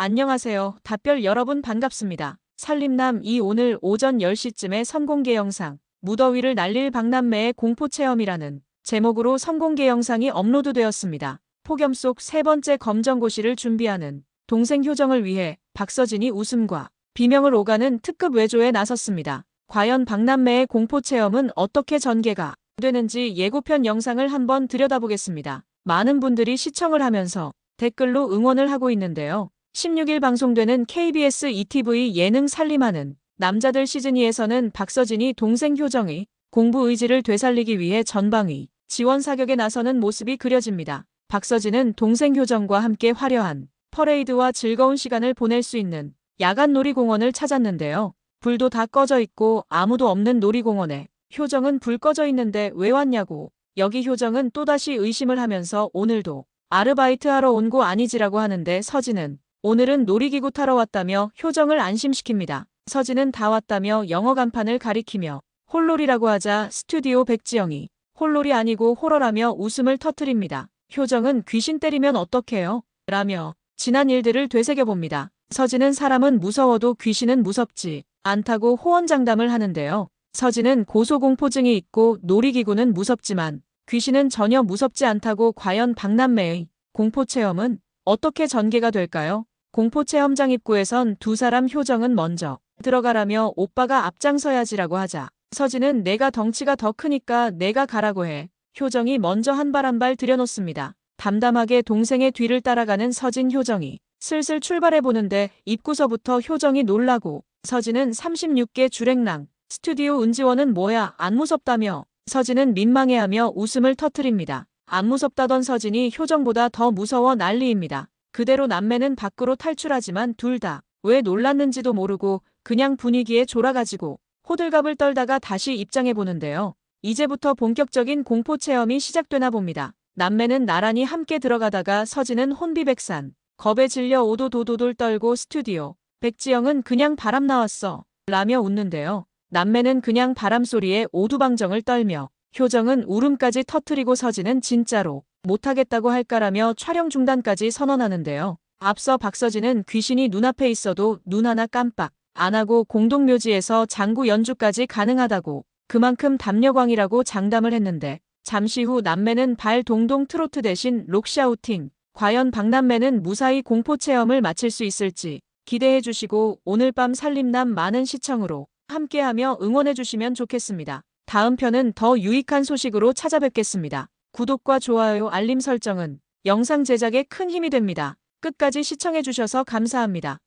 안녕하세요. 답별 여러분 반갑습니다. 살림남 이 오늘 오전 10시쯤에 선공개 영상 무더위를 날릴 박남매의 공포체험이라는 제목으로 선공개 영상이 업로드되었습니다. 폭염 속 세 번째 검정고시를 준비하는 동생 효정을 위해 박서진이 웃음과 비명을 오가는 특급 외조에 나섰습니다. 과연 박남매의 공포체험은 어떻게 전개가 되는지 예고편 영상을 한번 들여다보겠습니다. 많은 분들이 시청을 하면서 댓글로 응원을 하고 있는데요. 16일 방송되는 KBS ETV 예능 살림하는 남자들 시즌2에서는 박서진이 동생 효정의 공부 의지를 되살리기 위해 전방위 지원 사격에 나서는 모습이 그려집니다. 박서진은 동생 효정과 함께 화려한 퍼레이드와 즐거운 시간을 보낼 수 있는 야간 놀이공원을 찾았는데요. 불도 다 꺼져 있고 아무도 없는 놀이공원에 효정은 불 꺼져 있는데 왜 왔냐고 여기 효정은 또다시 의심을 하면서 오늘도 아르바이트 하러 온 거 아니지라고 하는데 서진은 오늘은 놀이기구 타러 왔다며 효정을 안심시킵니다. 서진은 다 왔다며 영어 간판을 가리키며 홀롤이라고 하자 스튜디오 백지영이 홀롤이 아니고 호러라며 웃음을 터트립니다. 효정은 귀신 때리면 어떡해요? 라며 지난 일들을 되새겨봅니다. 서진은 사람은 무서워도 귀신은 무섭지 않다고 호언장담을 하는데요. 서진은 고소공포증이 있고 놀이기구는 무섭지만 귀신은 전혀 무섭지 않다고 과연 박남매의 공포체험은 어떻게 전개가 될까요? 공포체험장 입구에선 두 사람 효정은 먼저 들어가라며 오빠가 앞장서야지라고 하자 서진은 내가 덩치가 더 크니까 내가 가라고 해. 효정이 먼저 한 발 한 발 들여놓습니다. 담담하게 동생의 뒤를 따라가는 서진 효정이 슬슬 출발해보는데 입구서부터 효정이 놀라고 서진은 36개 주랭랑 스튜디오 은지원은 뭐야 안 무섭다며 서진은 민망해하며 웃음을 터트립니다. 안 무섭다던 서진이 효정보다 더 무서워 난리입니다. 그대로 남매는 밖으로 탈출하지만 둘 다 왜 놀랐는지도 모르고 그냥 분위기에 졸아가지고 호들갑을 떨다가 다시 입장해보는데요. 이제부터 본격적인 공포 체험이 시작되나 봅니다. 남매는 나란히 함께 들어가다가 서진은 혼비백산, 겁에 질려 오도도도돌 떨고 스튜디오. 백지영은 그냥 바람 나왔어. 라며 웃는데요. 남매는 그냥 바람 소리에 오두방정을 떨며 효정은 울음까지 터트리고 서진은 진짜로 못하겠다고 할까라며 촬영 중단까지 선언하는데요. 앞서 박서진은 귀신이 눈앞에 있어도 눈 하나 깜빡 안 하고 공동묘지에서 장구 연주까지 가능하다고 그만큼 담력왕이라고 장담을 했는데 잠시 후 남매는 발 동동 트로트 대신 록샤우팅 과연 박남매는 무사히 공포 체험을 마칠 수 있을지 기대해 주시고 오늘 밤 살림남 많은 시청으로 함께하며 응원해 주시면 좋겠습니다. 다음 편은 더 유익한 소식으로 찾아뵙겠습니다. 구독과 좋아요 알림 설정은 영상 제작에 큰 힘이 됩니다. 끝까지 시청해 주셔서 감사합니다.